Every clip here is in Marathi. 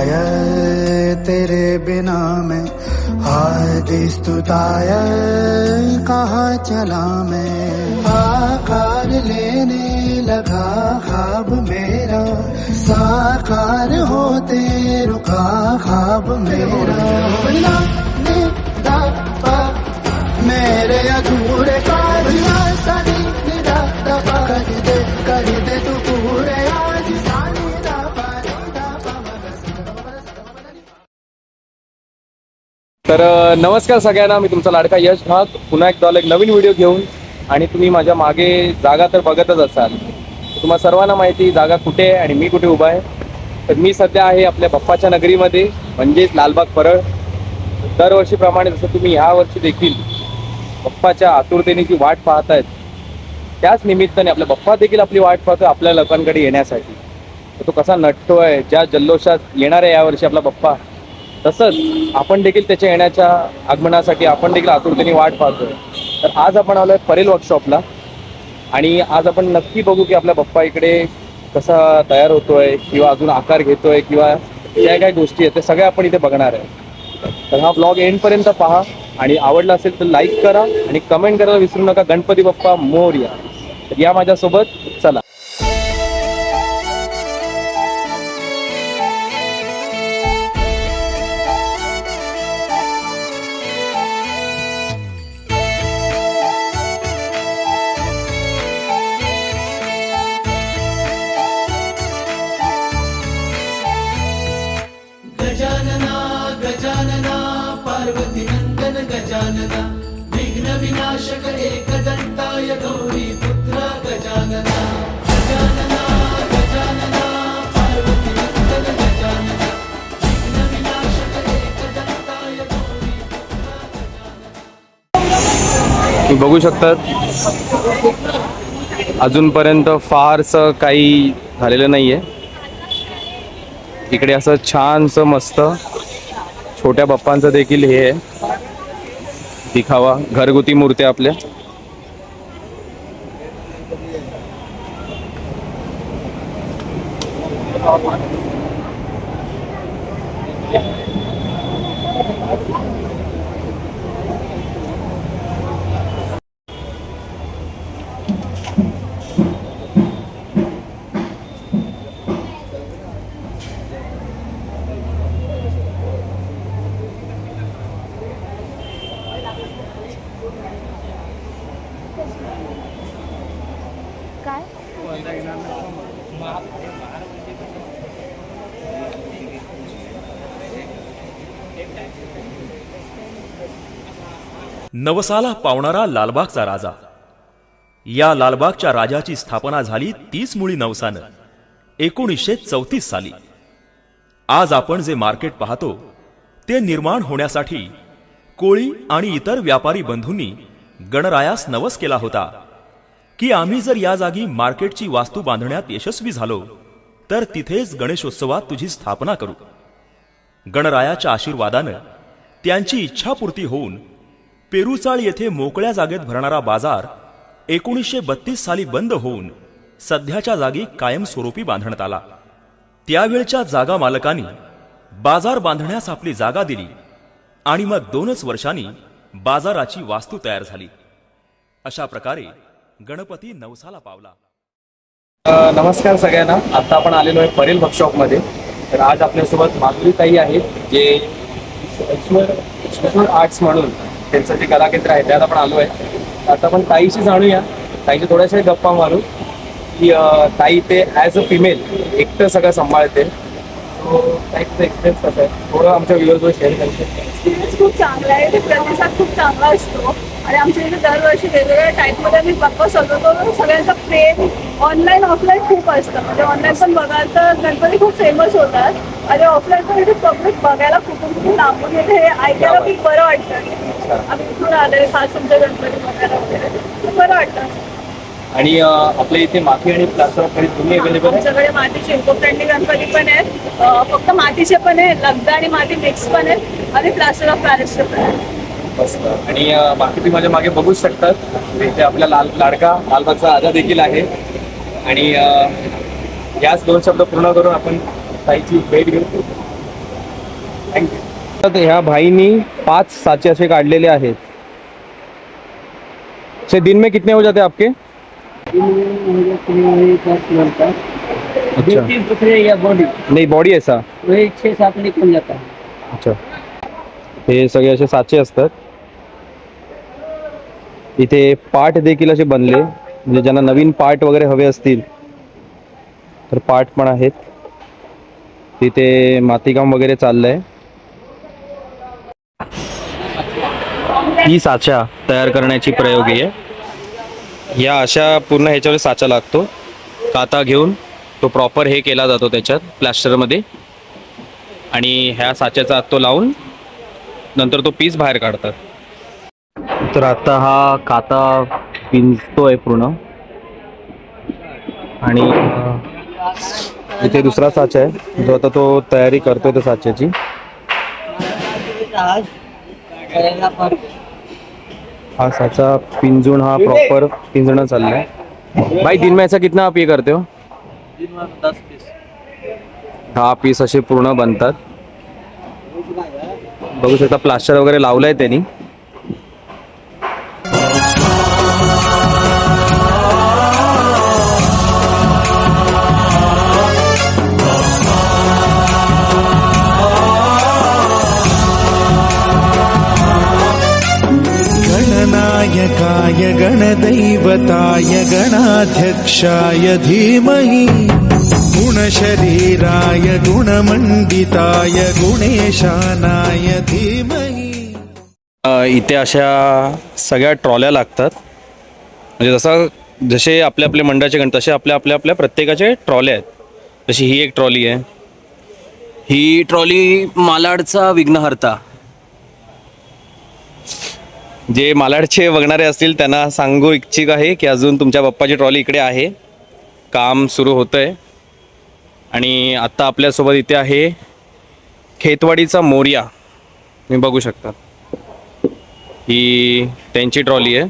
स्तुताय तेरे बिना मैं। आज स्तुताय कहाँ चला मैं? आकार लेने लगा खाब मेरा। साकार होते रुका खाब मेरा। मेरे अधूरे दबा कर दे कर दे तू तर नमस्कार सगळ्यांना. मी तुमचा लाडका यश. भाग पुन्हा एकदा एक नवीन व्हिडिओ घेऊन आणि तुम्ही माझ्या मागे जागा तर बघतच असाल. तुम्हाला सर्वांना माहिती जागा कुठे आहे आणि मी कुठे उभा आहे. तर मी सध्या आहे आपल्या बप्पाच्या नगरीमध्ये म्हणजेच लालबाग परळ. दरवर्षीप्रमाणे जसं तुम्ही ह्या वर्षी देखील बप्पाच्या आतुरतेने जी वाट पाहतायत त्याच निमित्ताने आपल्या बप्पा देखील आपली वाट पाहतो आपल्या लोकांकडे येण्यासाठी. तो कसा नटतोय ज्या जल्लोषात येणार आहे यावर्षी आपला बप्पा. तसंच आपण देखील त्याच्या येण्याच्या आगमनासाठी आपण देखील आतुरतेने वाट पाहतोय. तर आज आपण आलोय परेल वर्कशॉपला आणि आज आपण नक्की बघू की आपल्या बाप्पा इकडे कसा तयार होतोय किंवा अजून आकार घेतोय किंवा ज्या काय गोष्टी आहेत त्या सगळ्या आपण इथे बघणार आहे. तर हा ब्लॉग एंडपर्यंत पहा. आणि आवडला असेल तर लाईक करा आणि कमेंट करायला विसरू नका. गणपती बाप्पा मोर्या. तर या माझ्यासोबत चला. गजानना विघ्न विनाशक एकदंताय गौरी पुत्र गजानना गजानना गजानना पार्वती गजानना गौरी बघू शकतात अजूनपर्यंत फारसं काही झालेलं नाही आहे इकडे असं छानसं मस्त छोट्या बाप्पांचं देखील हे आहे. दिखावा. घरगुती मूर्त्या आपल्या. काय? नवसाला पावणारा लालबागचा राजा. या लालबागच्या राजाची स्थापना झाली तीस मुळी नवसानं एकोणीसशे चौतीस साली. आज आपण जे मार्केट पाहतो ते निर्माण होण्यासाठी कोळी आणि इतर व्यापारी बंधूंनी गणरायास नवस केला होता की आम्ही जर या जागी मार्केटची वास्तू बांधण्यात यशस्वी झालो तर तिथेच गणेशोत्सवात तुझी स्थापना करू. गणरायाच्या आशीर्वादानं त्यांची इच्छापूर्ती होऊन पेरुचाळ येथे मोकळ्या जागेत भरणारा बाजार एकोणीसशे बत्तीस साली बंद होऊन सध्याच्या जागी कायमस्वरूपी बांधण्यात आला. त्यावेळच्या जागा मालकांनी बाजार बांधण्यास आपली जागा दिली. आणि मग दोनच वर्षांनी बाजाराची वास्तू तयार झाली. अशा प्रकारे गणपती नवसाला पावला. नमस्कार सगळ्यांना. आता आपण आलेलो आहे परेल वर्कशॉपमध्ये तर आज आपल्यासोबत माधुरी ताई आहेत जे ईश्वर आर्ट्स म्हणून त्यांचं जे कलाकेंद्र आहे त्यात आपण आलो आहे. आता आपण ताईशी जाणूया. ताईशी थोड्याशा गप्पा मारू की ताई ते ॲज अ फिमेल एकटं सगळं सांभाळते. एक्सपिरियन्स कसा आहे थोडं आमच्या व्ह्युअर्सवर शेअर करते एक्सपिरियन्स खूप चांगला आहे. ते प्रतिसाद खूप चांगला असतो. आणि आमच्या इथे दरवर्षी वेगवेगळ्या टाईपमध्ये आम्ही बाप्पा सजवतो सगळ्यांचा प्रेम ऑनलाईन ऑफलाईन खूप असतं. म्हणजे ऑनलाईन पण बघाल तर गणपती खूप फेमस होतात. आणि ऑफलाईन पण इथे पब्लिक बघायला कुठून कुठून लांबून येते. हे ऐकायला खूप बरं वाटतं. आम्ही कुठून आले खास तुमच्या गणपती बघायला वगैरे. खूप बरं वाटतं. आणि आपल्या इथे माती आणि प्लास्टर ऑफ पॅरिस दोन्ही अवेलेबल आहे? आमच्याकडे मातीचे इको फ्रेंडली गणपती पण आहेत. फक्त मातीचे पण आहे लगदा आणि माती मिक्स पण आहेत आणि प्लास्टर ऑफ पॅरिसचे पण आहेत. मस्त. आणि बाकी तुम्ही माझ्या मागे बघूच शकतात. इथे आपला लाल लाडका लालबागचा राजा देखील आहे. आणि याच दोन शब्द पूर्ण करून आपण ताईची भेट घेऊ. तर ह्या भाईनी पाच साचे असे काढलेले आहेत. से दिन में कितने हो जाते आपके? अच्छा. तीन टुकड़े या बॉडी नाही बॉडी ऐसा वही छः सात निकल जाता है. अच्छा. हे सगळे असे साचे असतात. इथे पाठ देखील असे बनले. म्हणजे ज्यांना नवीन पाठ वगैरे हवे असतील तर पाठ पण आहेत. तिथे मातीकाम वगैरे चाललंय. ही साचा तयार करण्याची प्रयोगी आहे. या अशा पूर्ण ह्याच्यावर साचा लागतो. काता घेऊन तो प्रॉपर हे केला जातो त्याच्यात प्लॅस्टरमध्ये आणि ह्या साच्याचा आत तो लावून नंतर तो पीस बाहेर काढतात. तर आता हा काता पिंजतो आहे पूर्ण. आणि इथे दुसरा साचा आहे. जो आता तो तयारी करतोय त्या साच्याची. हा साचा पिंजून हा प्रॉपर पिंजणं चाललाय. भाई दिन में ऐसा कितना आप ये करते हो? दहा पीस असे पूर्ण बनतात. बघू शकता प्लास्टर वगैरे लावलंय त्यांनी. गणाध्यक्षाय धीमहि गुणशरीराय गुणमण्डिताय गुणेशानाय धीमहि। इथे अशा सगळ्या ट्रॉल्या लागतात. म्हणजे जसं जसे आपल्या आपल्या मंडळाचे गण तसे आपल्या आपल्या आपल्या प्रत्येकाचे ट्रॉल्या आहेत. जशी ही एक ट्रॉली आहे. ही ट्रॉली मालाडचा विघ्नहर्ता. जे मालाडचे बघणारे असतील त्यांना सांगू इच्छिक आहे की अजून तुमच्या बाप्पाची ट्रॉली इकडे आहे. काम सुरू होतं आहे आणि आत्ता आपल्यासोबत इथे आहे खेतवाडीचा मोर्या. तुम्ही बघू शकता. ही त्यांची ट्रॉली आहे.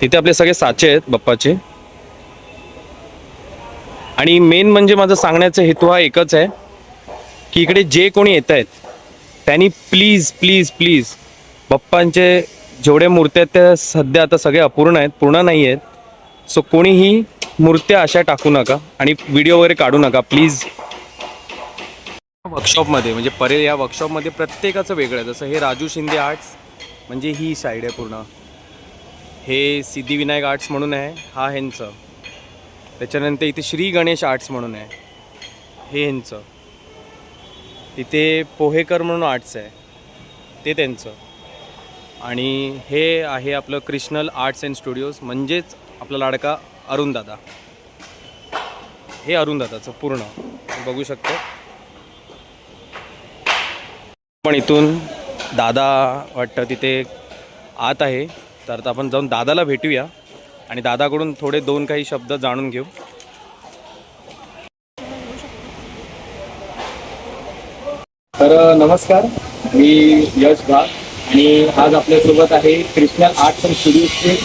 तिथे आपले सगळे साचे आहेत बाप्पाचे आणि मेन म्हणजे माझं सांगण्याचा हेतू हा एकच आहे की इकडे जे कोणी येत आहेत त्यांनी प्लीज प्लीज प्लीज बाप्पांचे जेवढे मूर्त्या आहेत त्या सध्या आता सगळे अपूर्ण आहेत पूर्ण नाही आहेत. सो कोणीही मूर्त्या अशा टाकू नका आणि व्हिडिओ वगैरे काढू नका प्लीज वर्कशॉपमध्ये म्हणजे परेल या वर्कशॉपमध्ये प्रत्येकाचं वेगळं आहे. जसं हे राजू शिंदे आर्ट्स म्हणजे ही साईड आहे पूर्ण. हे सिद्धिविनायक आर्ट्स म्हणून आहे हा ह्यांचं. त्याच्यानंतर इथे श्री गणेश आर्ट्स म्हणून आहे हे ह्यांचं. तिथे पोहेकर म्हणून आर्ट्स आहे. ते त्यांचं. आणि हे आहे आपलं क्रिश्नल आर्ट्स अँड स्टुडिओज म्हणजेच आपला लाडका अरुणदादा हे अरुणदादाचं पूर्ण. बघू शकतो. पण इथून दादा वाटतं तिथे आत आहे. तर आता आपण जाऊन दादाला भेटूया. आणि दादाकडून थोडे दोन काही शब्द जाणून घेऊ. तर नमस्कार. मी यश भा आणि आज आपल्यासोबत आहे कृष्णा आर्ट्स अँड स्टुडिओचे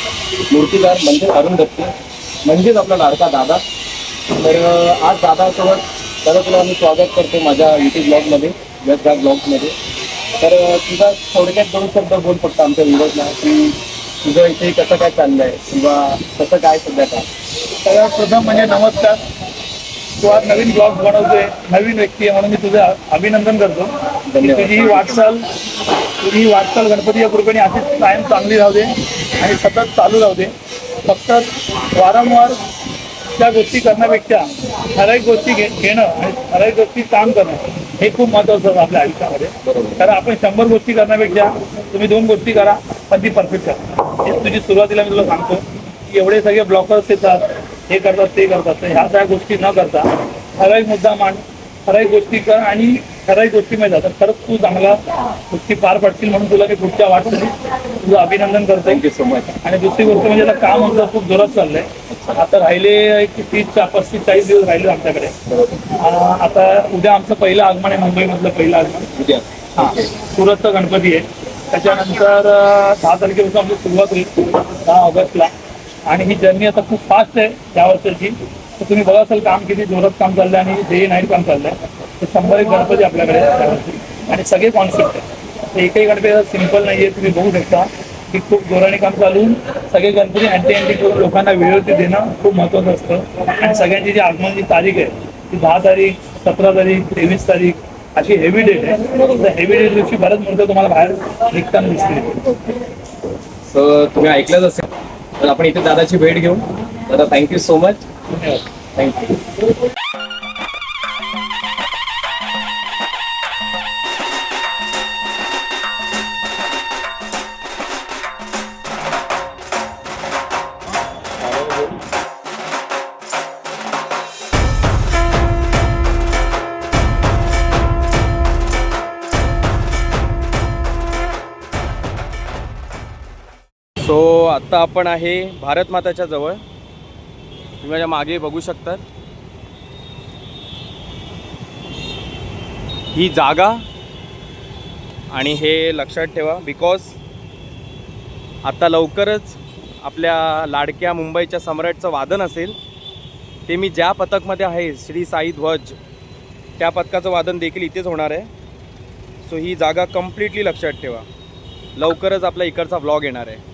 मूर्तीदार म्हणजे अरुण दत्ते. म्हणजेच आपला लाडका दादा. तर आज दादासोबत दादा तुला मी स्वागत करतो माझ्या युट्यूब ब्लॉगमध्ये यश भा ब्लॉगमध्ये. तर तुझा थोडक्यात दोन शब्द बोल फक्त आमच्या विरोधला की तुझं इथे कसं काय चाललं आहे किंवा कसं काय सध्या काय? सगळ्यात प्रथम म्हणजे नमस्कार. तू आज नवीन ब्लॉग बनवतोय. नवीन व्यक्ती आहे म्हणून मी तुझं अभिनंदन करतो. तुझी ही वाटचाल तुझी ही वाटचाल गणपतीच्या कृपेने अशीच कायम चांगली राहू दे आणि सतत चालू राहू दे. फक्त वारंवार त्या गोष्टी करण्यापेक्षा ठराविक गोष्टी घे घेणं आणि ठराविक गोष्टी काम करणं हे खूप महत्वाचं आहे आपल्या आयुष्यामध्ये. कारण आपण शंभर गोष्टी करण्यापेक्षा तुम्ही दोन गोष्टी करा पण ती परफेक्ट करा. हे तुझी सुरुवातीला मी तुला सांगतो की एवढे सगळे ब्लॉकर्स येतात हे करतात ते करतात. तर ह्या सगळ्या गोष्टी न करता ठराविक मुद्दा मांड ठराविक गोष्टी कर आणि ठराविक गोष्टी माहिती तर खरंच तू चांगला गोष्टी पार पडतील म्हणून तुला मी पुढच्या वाटत तुझं अभिनंदन करतोय. थँक्यू सो मच आणि दुसरी गोष्ट म्हणजे आता काम आमचं खूप जोरात चाललंय. आता राहिले एक तीस पस्तीस चाळीस दिवस राहिले आमच्याकडे. आता उद्या आमचं पहिलं आगमन आहे मुंबईमधलं पहिलं आगमन. उद्या. हा सुरतचा गणपती आहे. त्याच्यानंतर दहा तारखेपासून आमची सुरुवात होईल दहा ऑगस्टला. आणि ही जर्नी आता खूप फास्ट आहे या वर्षाची. तर तुम्ही बघा असेल काम किती जोरात काम चाललंय आणि डे नाईट काम चाललंय. तर शंभर एक गणपती आपल्याकडे आणि सगळे कॉन्सेप्ट आहेत. एकही गणपती सिंपल नाहीये तुम्ही बघू शकता. की खूप जोराने काम चालून सगळे गणपती अँटी अँटी करून लोकांना वेळेवरती देणं खूप महत्वाचं असतं. आणि सगळ्यांची जी आगमनाची तारीख आहे ती दहा तारीख सतरा तारीख तेवीस तारीख अशी हेवी डेट आहे. तर हेवी डेट दिवशी बऱ्याच मुलं तुम्हाला बाहेर निघताना दिसतील. तुम्ही ऐकलंच असेल. तर आपण इथे दादाची भेट घेऊ. दादा thank you so much thank you so आत्ता आपण आहे भारत माताच्या जवळ. तुम्ही माझ्या मागे बघू शकतात. ही जागा आणि हे लक्षात ठेवा बिकॉज आता लवकरच आपल्या लाडक्या मुंबईच्या सम्राटचं वादन असेल. ते मी ज्या पथकमध्ये आहे श्री साई ध्वज त्या पथकाचं वादन देखील इथेच होणार आहे. सो ही जागा कम्प्लिटली लक्षात ठेवा. लवकरच आपला इकडचा ब्लॉग येणार आहे.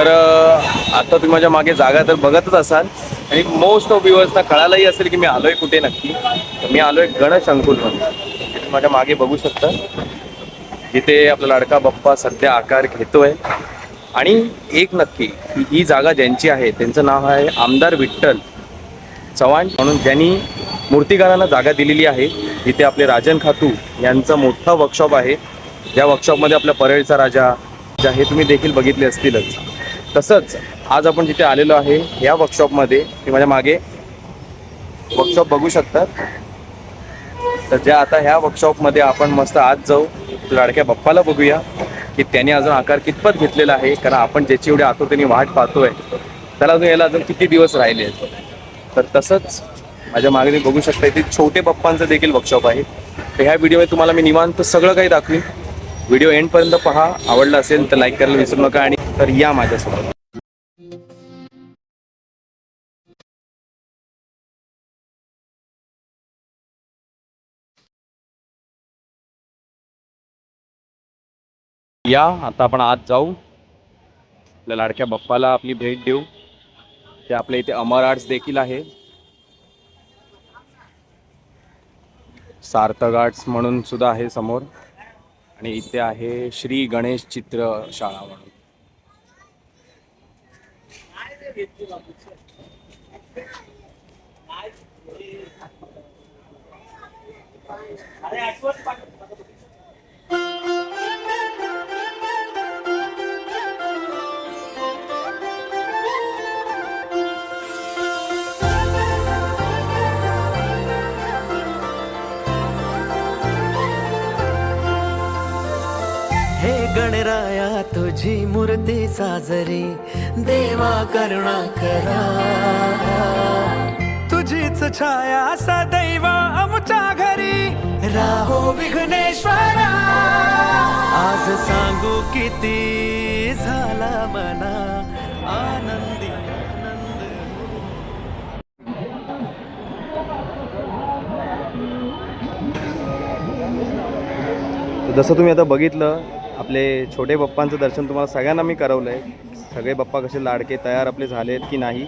तर आता तुम्ही माझ्या मागे जागा तर बघतच असाल. आणि मोस्ट ऑफ व्ह्युअर्सना कळायलाही असेल की मी आलोय कुठे नक्की. तर मी आलोय गणेश अंकुलमध्ये तुम्ही माझ्या मागे बघू शकता. जिथे आपला लाडका बाप्पा सध्या आकार घेतोय. आणि एक नक्की की ही जागा ज्यांची आहे त्यांचं नाव आहे आमदार विठ्ठल चव्हाण म्हणून ज्यांनी मूर्तिकारांना जागा दिलेली आहे. जिथे आपले राजन खातू यांचं मोठं वर्कशॉप आहे. ज्या वर्कशॉपमध्ये आपल्या परळचा राजा हे तुम्ही देखील बघितले असतीलच. तसंच आज आपण जिथे आलेलो आहे या वर्कशॉपमध्ये की माझ्या मागे वर्कशॉप बघू शकतात. तर ज्या आता ह्या वर्कशॉपमध्ये आपण मस्त आज जाऊ लाडक्या बाप्पाला बघूया की त्याने अजून आकार कितपत घेतलेला आहे कारण आपण ज्याची एवढी आतुरतेने वाट पाहतोय त्याला अजून याला अजून किती दिवस राहिले आहेत. तर तसंच माझ्या मागे तुम्ही बघू शकता इथे छोटे पप्पांचं देखील वर्कशॉप आहे. तर ह्या व्हिडिओमध्ये तुम्हाला मी निवांत सगळं काही दाखवीन. व्हिडिओ एंडपर्यंत पहा. आवडला असेल तर लाईक करायला विसरू नका आणि तर या माझ्यासोबत. या आता आपण आज जाऊ. आपल्या लाडक्या बाप्पाला आपली भेट देऊ. ते आपल्या इथे अमर आर्ट्स देखील आहे. सार्थक आर्ट्स म्हणून सुद्धा आहे समोर. आणि इथे आहे श्री गणेश चित्र शाळा म्हणून. हे तुझी मूर्ती साजरी देवा करुणा करा. तुझीच छाया सदैव आमच्या घरी. राहो विघ्नेश्वरा. आज सांगू किती झाला मना. आनंदी आनंद. जसं तुम्ही आता बघितलं आपले छोटे बाप्पांचं दर्शन तुम्हाला सगळ्यांना मी करवलं आहे सगळे बाप्पा कसे लाडके तयार आपले झाले आहेत की नाही?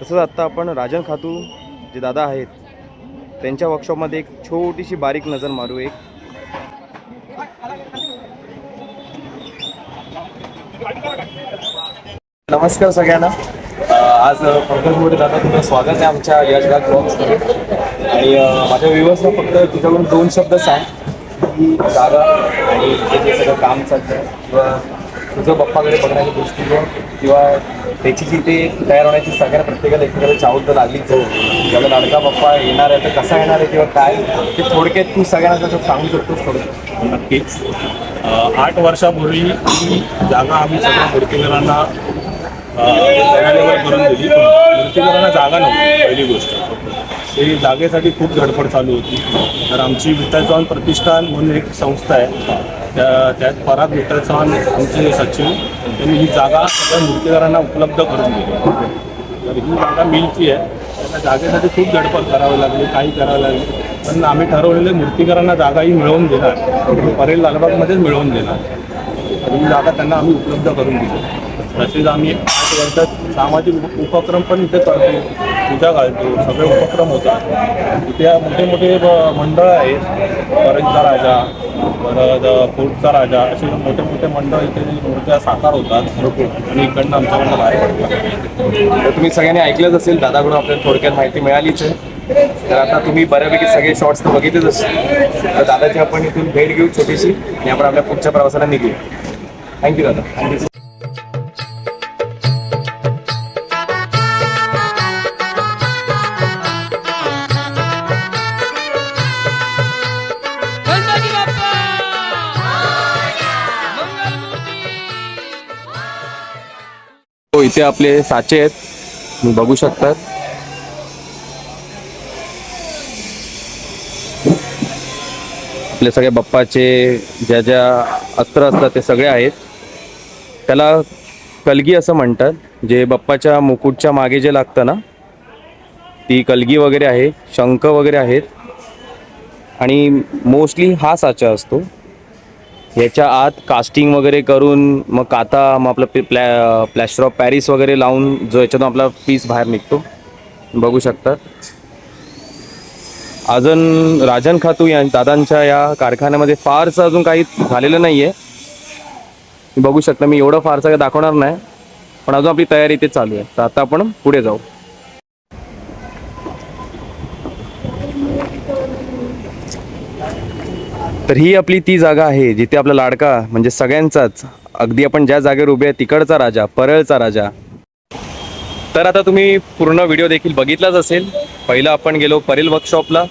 तसंच आत्ता आपण राजन खातू जे दादा आहेत त्यांच्या वर्कशॉपमध्ये एक छोटीशी बारीक नजर मारू एक. नमस्कार सगळ्यांना. आज पंकज मोठे दादा तुमचं स्वागत आहे आमच्या यशगाग ब्लॉग्समध्ये आणि माझ्या व्ह्युअर्सला फक्त तुझ्याकडून दोन शब्द सांग. की जागा आणि जे जे सगळं काम चालतं किंवा तुझं बाप्पाकडे बघण्याची दृष्टिकोन किंवा त्याची जी ते तयार होण्याची सगळ्या प्रत्येकाला एकमेकाला चावल तर लागलीच जाऊ ज्याला लाडका बाप्पा येणार आहे तर कसा येणार आहे किंवा काय ते थोडक्यात तू सगळ्यांना कसं सांगू शकतोस थोडं नक्कीच. आठ वर्षापूर्वी ही जागा आम्ही सगळ्या मूर्तीकरांना तयारीवर करून दिली मूर्तीकरांना जागा नव्हती पहिली गोष्ट. ते जागेसाठी खूप धडपड चालू होती. तर आमची विठ्ठल चव्हाण प्रतिष्ठान म्हणून एक संस्था आहे. त्या त्यात पराग विठ्ठल चव्हाण आमचे सचिव त्यांनी ही जागा सगळ्या मूर्तीकारांना उपलब्ध करून दिली. तर ही जागा मिलची आहे. त्या जागेसाठी खूप धडपड करावी लागली काही करावं लागली. पण आम्ही ठरवलेले मूर्तीकारांना जागाही मिळवून देणार. परेल लालबागमध्येच मिळवून देणार. ही जागा त्यांना आम्ही उपलब्ध करून दिली. तसेच आम्ही आठ वर्षात सामाजिक उप- उपक्रम पण इथे करतो पूजा घालतो सगळे उपक्रम होतात इथे मोठे मोठे मंडळ आहेत. परंजचा राजा परत फोर्टचा राजा असे मोठे मोठे मंडळ इथे मूर्त्या साकार होतात. आणि इकडनं आमच्याकडनं बाहेर पडतात. तर तुम्ही सगळ्यांनी ऐकलंच असेल दादाकडून आपल्याला थोडक्यात माहिती मिळालीच आहे. तर आता तुम्ही बऱ्यापैकी सगळे शॉर्ट्स तर बघितलेच असतील. तर दादाची आपण इथून भेट घेऊ छोटीशी. आणि आपण आपल्या पुढच्या प्रवासाला निघू थँक्यू दादा. थँक्यू इथे आपले साचे आहेत. तुम्ही बघू शकतात. आपले सगळे बाप्पाचे ज्या ज्या अस्त्र असतात ते सगळे आहेत. त्याला कलगी असं म्हणतात. जे बाप्पाच्या मुकुटच्या मागे जे लागतं ना ती कलगी वगैरे आहे शंख वगैरे आहेत. आणि मोस्टली हा साचा असतो. याच्या आत कास्टिंग वगैरे करून मग काता मग आपलं प्लॅ प्लॅस्टर ऑफ पॅरिस वगैरे लावून जो याच्यातून आपला पीस बाहेर निघतो. बघू शकतात अजून राजन खातू या दादांच्या या कारखान्यामध्ये फारसं अजून काही झालेलं नाही आहे बघू शकता मी एवढं फारसं काही दाखवणार नाही. पण अजून आपली तयारी इथे चालू आहे. तर आता आपण पुढे जाऊ. तर ही आपली ती जागा आहे जिथे आपला लाडका म्हणजे सगळ्यांचाच अगदी आपण ज्या जागेवर उभे आहे तिकडचा राजा परळचा राजा. तर आता तुम्ही पूर्ण व्हिडिओ देखील बघितलाच असेल. पहिलं आपण गेलो परेल वर्कशॉपला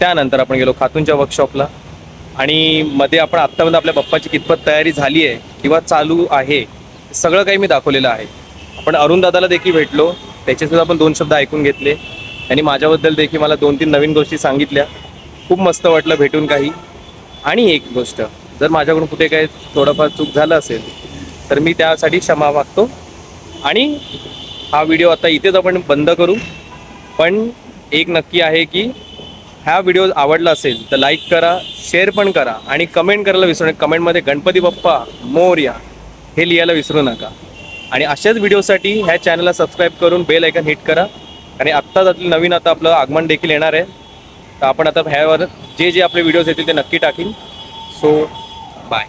त्यानंतर आपण गेलो खातूनच्या वर्कशॉपला आणि मध्ये आपण आत्तापर्यंत आपल्या बाप्पाची कितपत तयारी झाली आहे किंवा चालू आहे सगळं काही मी दाखवलेलं आहे. आपण अरुणदादाला देखील भेटलो. त्याचेसुद्धा आपण दोन शब्द ऐकून घेतले. त्यांनी माझ्याबद्दल देखील मला दोन तीन नवीन गोष्टी सांगितल्या. खूप मस्त वाटलं भेटून काही. आणि एक गोष्ट जर माझ्याकडून कुठे काही थोडंफार चूक झालं असेल तर मी त्यासाठी क्षमा मागतो. आणि हा व्हिडिओ आता इथेच आपण बंद करू. पण एक नक्की आहे की हा व्हिडिओ आवडला असेल तर लाईक करा शेअर पण करा आणि कमेंट करायला विसरू नका. कमेंटमध्ये गणपती बाप्पा मोर्या हे लिहायला विसरू नका. आणि अशाच व्हिडिओसाठी ह्या चॅनलला सबस्क्राईब करून बेल ऐकन हिट करा. आणि आत्ताच आपलं नवीन आता आपलं आगमन देखील येणार आहे. तर आपण आता ह्यावर जे जे आपले व्हिडिओज येतील ते नक्की टाकीन. So bye